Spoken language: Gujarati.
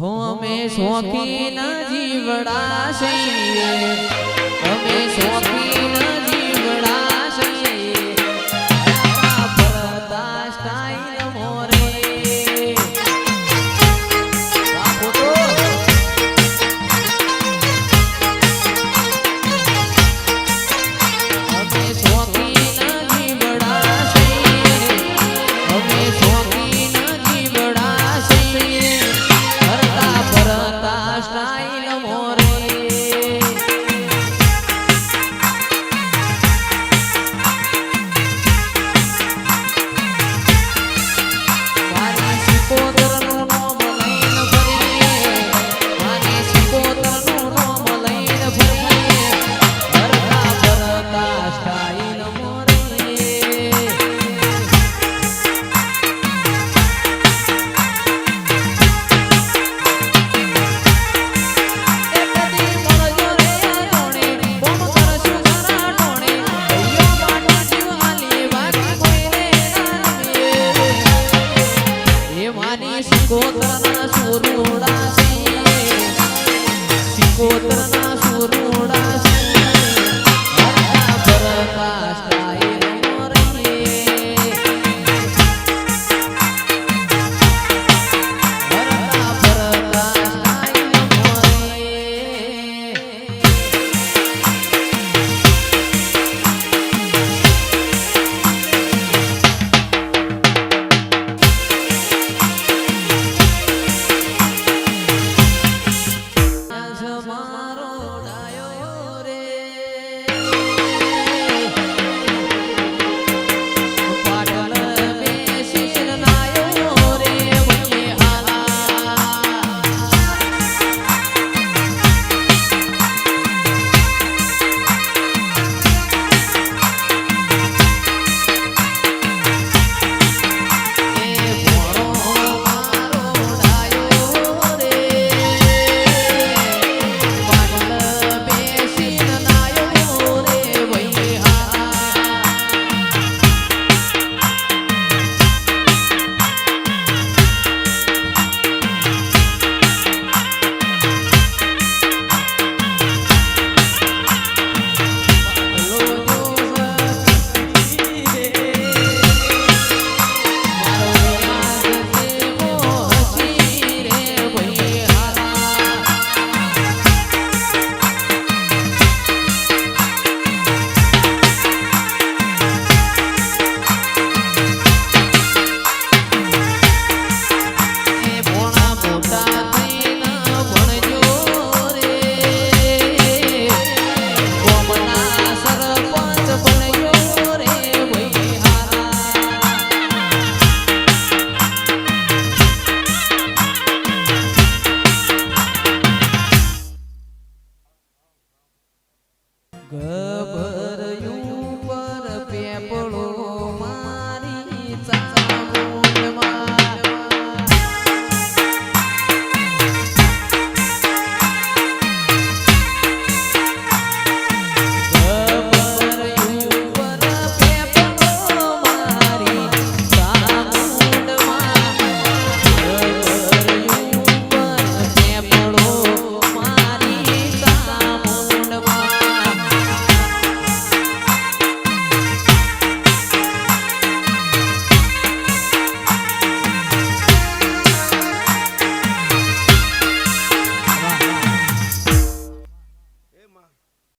हो में शौकीन जीवड़ा सही સુર મોડા છે. સિકોતરના સુર છે. good.